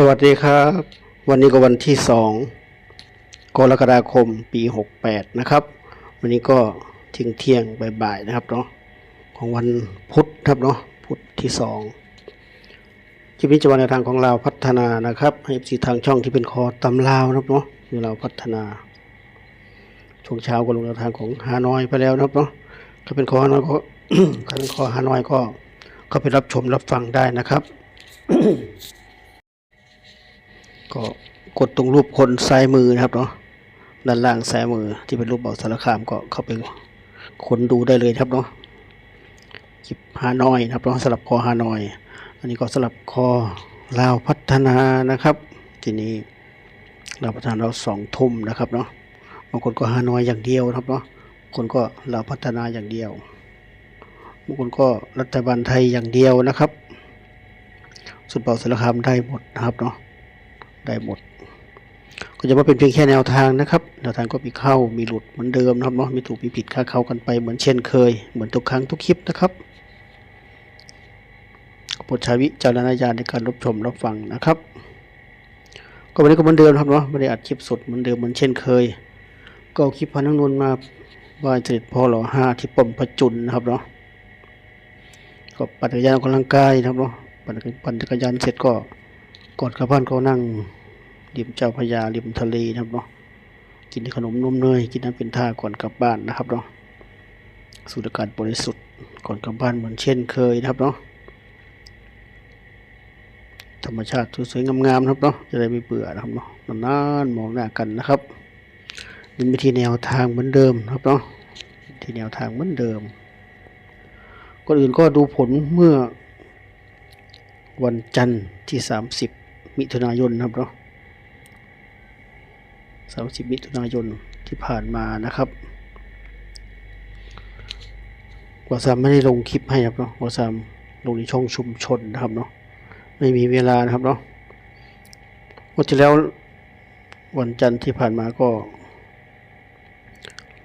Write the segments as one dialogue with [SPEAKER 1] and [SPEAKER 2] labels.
[SPEAKER 1] สวัสดีครับ วันนี้ก็วันที่สองกรกฎาคมปีหกแปดนะครับ วันนี้ก็เที่ยงเที่ยงบ่ายๆนะครับเนาะของวันพุธครับเนาะพุธที่สองคลิปนี้จะวันในทางของเราวพัฒนานะครับ ให้สีทางช่องที่เป็นคอตำลาวนะครับเนาะคือเราวพัฒนาช่วงเช้าก็ลงทางของฮานอยไปแล้วนะครับเนาะถ้าเป็นคอฮานอยก็ถ้าเป็นคอฮานอยก็ก็ไปรับชมรับฟังได้นะครับ ก็กดตรงรูปคนซ้ายมือนะครับเนาะด้านล่างซ้ายมือที่เป็นรูปเบาสารคามก็เข้าไปคนดูได้เลยครับเนาะคลิปฮานอยนะครับเนาะสลับคอฮานอย อันนี้ก็สลับคอลาวพัฒนานะครับ ทีนี้ลาวพัฒนาเราสองทุ่มนะครับเนาะบางคนก็ฮานอยอย่างเดียวนะครับเนาะคนก็ลาวพัฒนาอย่างเดียวบางคนก็รัฐบาลไทยอย่างเดียวนะครับ สุดเบาสารคามได้หมดนะครับเนาะ ได้หมด ก็จะว่าเป็นเพียงแค่แนวทางนะครับ แนวทางก็มีเข้ามีหลุดเหมือนเดิมนะครับเนาะมีถูกมีผิดค่าเข้ากันไปเหมือนเช่นเคย เหมือนทุกครั้งทุกคลิปนะครับโปรดใช้วิจารณญาณในการรับชมรับฟังนะครับ ก็วันนี้ก็เหมือนเดิมครับเนาะไม่ได้อัดคลิปสดเหมือนเดิมเหมือนเช่นเคย ก็คลิปพันธุ์นนท์มาไหว่าเสด็จพ่อหล่อห้าที่ปมพระจุลนะครับเนาะก็ปั่นจักรยานออกกำลังกายนะครับเนาะปั่นจักรยานเสร็จก็กอดกับบ้านเขานั่ง ริมเจ้าพระยาริมทะเลนะครับเนาะกินขนมนมเนยกินน้ำเป็นท่าก่อนกลับบ้านนะครับเนาะสูดอากาศบริสุทธิ์ก่อนกลับบ้านเหมือนเช่นเคยนะครับเนาะธรรมชาติสวยๆงามๆนะครับเนาะจะได้ไม่เบื่อนะครับเนาะนานๆมองหน้ากันนะครับเป็นวิธีแนวทางเหมือนเดิมนะครับเนาะที่แนวทางเหมือนเดิมก่อนอื่นก็ดูผลเมื่อวันจันทร์ที่ 30 มิถุนายนนะครับเนาะ 30มิถุนายนที่ผ่านมานะครับวาซามไม่ได้ลงคลิปให้ครับเนาะวาซามลงในช่องชุมชนนะครับเนาะไม่มีเวลานะครับเนาะวันที่แล้ววันจันทร์ที่ผ่านมาก็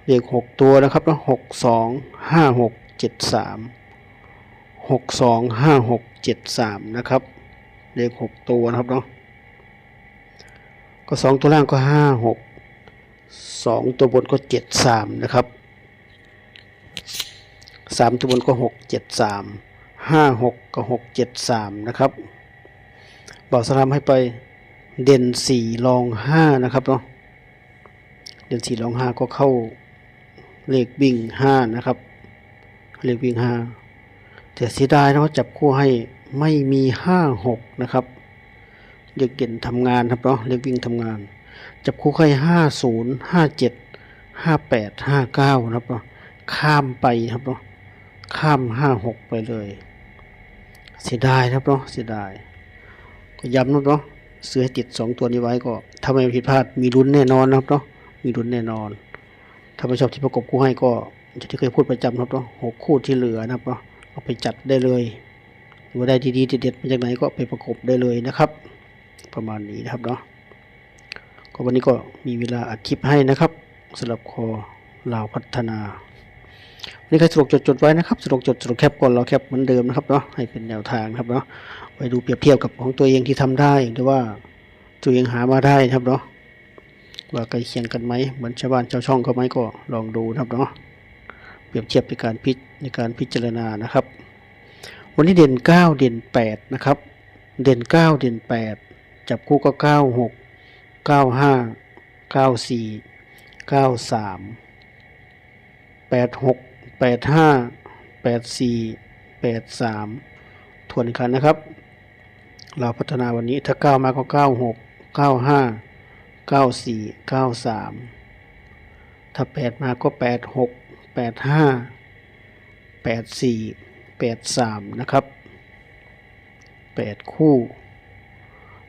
[SPEAKER 1] เลขหกตัวนะครับเนาะหกสองห้าหกเจ็ดสามหกสองห้าหกเจ็ดสามนะครับเลขหกตัวนะครับเนาะ ก็สองตัวล่างก็ห้าหกสองตัวบนก็เจ็ดสามนะครับสามตัวบนก็หกเจ็ดสามห้าหกก็หกเจ็ดสามนะครับบอกสลามให้ไปเด่นสี่รองห้านะครับเนาะเด่นสี่รองห้าก็เข้าเลขวิ่งห้านะครับ เลขวิ่งห้าแต่เสียดายเนาะจับคู่ให้ไม่มีห้าหกนะครับ เด็กเด่นทำงานครับเนาะเล็กวิ่งทำงาน จับคู่ให้ห้าศูนย์ห้าเจ็ดห้าแปดห้าเก้าครับเนาะข้ามไปครับเนาะข้ามห้าหกไปเลย เสียดายครับเนาะเสียดาย ก็ย้ำนะเนาะเสือให้ติดสองตัวนี้ไว้ก็ถ้าไม่ผิดพลาดมีลุ้นแน่นอนนะครับเนาะมีลุ้นแน่นอน ถ้าไม่ชอบที่ประกบคู่ให้ก็อย่างที่เคยพูดประจำนะครับเนาะหกคู่ที่เหลือนะครับเนาะเอาไปจัดได้เลยหรือว่าได้ดีๆเด็ดๆมาจากไหนก็ไปประกบได้เลยนะครับ ประมาณนี้นะครับเนาะก็วันนี้ก็มีเวลาอัดคลิปให้นะครับสำหรับคอลาวพัฒนาวันนี้ใครสะดวกจดไว้นะครับสะดวกจดสะดวกแคปก่อนเราแคปเหมือนเดิมนะครับเนาะให้เป็นแนวทางนะครับเนาะไปดูเปรียบเทียบกับของตัวเองที่ทำได้หรือว่าตัวเองหามาได้นะครับเนาะว่าใกล้เคียงกันไหมเหมือนชาวบ้านชาวช่องเขาไหมก็ลองดูนะครับเนาะเปรียบเทียบในการพิจในการพิจารณานะครับ วันนี้เด่น 9 เด่น 8 นะครับ เด่น 9 เด่น 8 จับคู่ก็ 9 6 9 5 9 4 9 3 8 6 8 5 8 4 8 3 ทวนกครั้งนะครับ เราพัฒนาวันนี้ถ้า 9 มาก็ 9 6 9 5 9 4 9 3 ถ้า 8 มาก็ 8 6แปดห้าแปดสี่แปดสามนะครับแปดคู่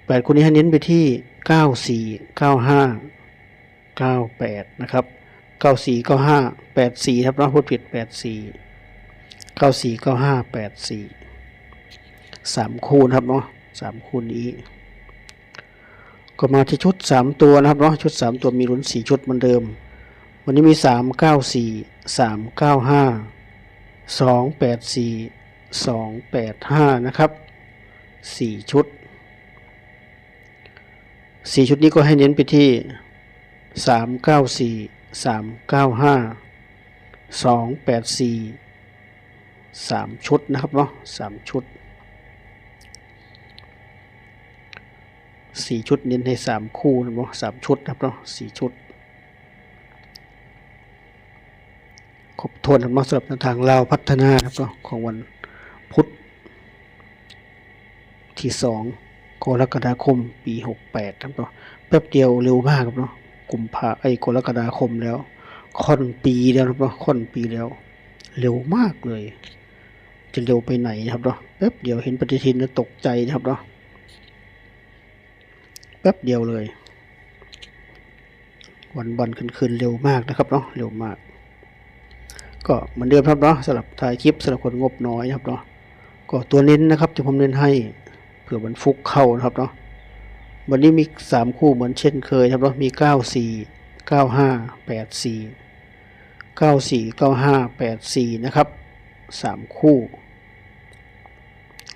[SPEAKER 1] แปดคู่นี้ให้เน้นไปที่เก้าสี่เก้าห้าเก้าแปดนะครับเก้าสี่เก้าห้าแปดสี่ครับเราพูดผิดแปดสี่เก้าสี่เก้าห้าแปดสี่สามคู่นะครับเนาะสามคู่นี้ ก็มาที่ชุดสามตัวนะครับเนาะชุดสามตัวมีลุ้นสี่ชุดเหมือนเดิม วันนี้มีสามเก้าสี่สามเก้าห้าสองแปดสี่สองแปดห้านะครับสี่ชุด สี่ชุดนี้ก็ให้เน้นไปที่สามเก้าสี่สามเก้าห้าสองแปดสี่สามชุดนะครับเนาะสามชุดสี่ชุดเน้นให้สามคู่นะเนาะสามชุดนะครับเนาะสี่ชุด ครบถ้วนนะครับเนาสำหรับทางเราพัฒนานะครับเนาะของวันพุธที่สอง กรกฎาคมปีหกแปดครับเนาะแป๊บเดียวเร็วมากครับเนาะกุมภาไอ้กรกฎาคมแล้ว ค่อนปีแล้วนะครับเนาะค่อนปีแล้ว เร็วมากเลย จะเร็วไปไหนนะครับเนาะแป๊บเดียวเห็นปฏิทินแล้วตกใจนะครับเนาะแป๊บเดียวเลย วันวันคืนคืนเร็วมากนะครับเนาะเร็วมาก ก็เหมือนเดิมครับเนาะสำหรับถ่ายคลิปสำหรับคนงบน้อยนะครับเนาะก็ตัวเน้นนะครับที่ผมเน้นให้ ผื่อมันฟุกเข้านะครับเนาะวันนี้มีสามคู่เหมือนเช่นเคยครับเนาะมีเก้าสี่เก้าห้าแปดสี่เก้าสี่เก้าห้าแปดสี่นะครับสามคู่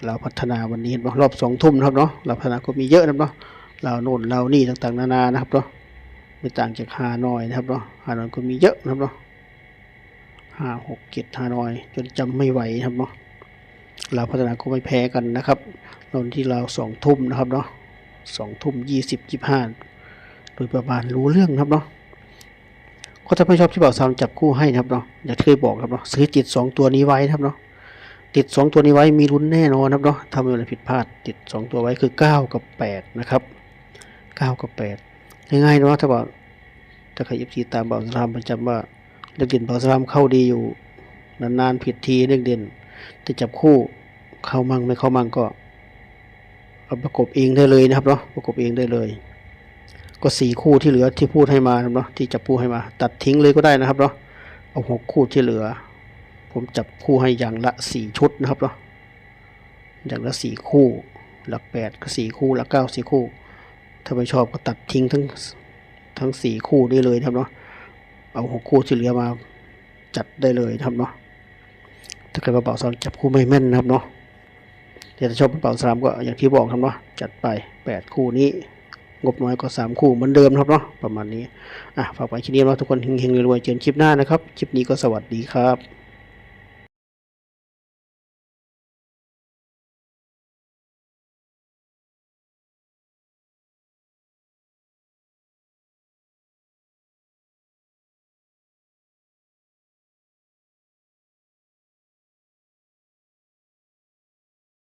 [SPEAKER 1] เราพัฒนาวันนี้เห็นรอบสองทุ่มนะครับเนาะเราพัฒนาก็มีเยอะนะครับเนาะเราโน่นเรานี่ต่างๆ นานานะครับเนาะไม่ต่างจากฮานอยนะครับเนาะฮานอยก็มีเยอะนะครับเนาะห้าหกเจ็ดห้านอย จนจำไม่ไหวครับเนาะ เราวพัฒนาก็ไม่แพ้กันนะครับตอนที่เราสองทุ่มนะครับเนาะสองทุ่มยี่สิบยี่ห้าโดยประมาณรู้เรื่องครับเนาะก็ถ้าไม่ชอบที่บอกสามจับคู่ให้นะครับเนาะอย่าเคยบอกครับเนาะซื้อติดสองตัวนี้ไว้ครับเนาะติดสองตัวนี้ไว้มีลุ้นแน่นอนครับเนาะถ้าไมอะไรผิดพลาด ติดสองตัวไว้คือเก้ากับแปดนะครับเก้ากับแปดง่ายๆเนาะถ้าบอกถ้าใครยิบซีตามบอกสามประจำว่าเด็กเด่นพอสลามเข้าดีอยู่นานๆผิดทีเด็กเด่น จะจับคู่เข้ามั่งไม่เข้ามั่งก็เอาประกบเองได้เลยนะครับเนาะประกบเองได้เลย ก็สี่คู่ที่เหลือที่พูดให้มาครับเนาะที่จับคู่ให้มา ตัดทิ้งเลยก็ได้นะครับเนาะเอาหกคู่ที่เหลือ ผมจับคู่ให้อย่างละสี่ชุดนะครับเนาะอย่างละสี่คู่ หลักแปดก็สี่คู่หลักเก้าสี่คู่ ถ้าไม่ชอบก็ตัดทิ้งทั้งทั้งสี่คู่ได้เลยนะครับเนาะเอาหกคู่ที่เหลือมาจัดได้เลยนะครับเนาะ ถ้าเกิดกระเป๋าสามจับคู่ไม่แม่นนะครับเนาะแต่ถ้าชอบกระเป๋าสามก็อย่างที่บอกครับเนาะจัดไปแปดคู่นี้งบน้อยก็สามคู่เหมือนเดิมครับเนาะประมาณนี้อะฝากไว้คลิปนี้เนาะทุกคนเฮงๆรวยๆเจอกันคลิปหน้านะครับคลิปนี้ก็สวัสดีครับ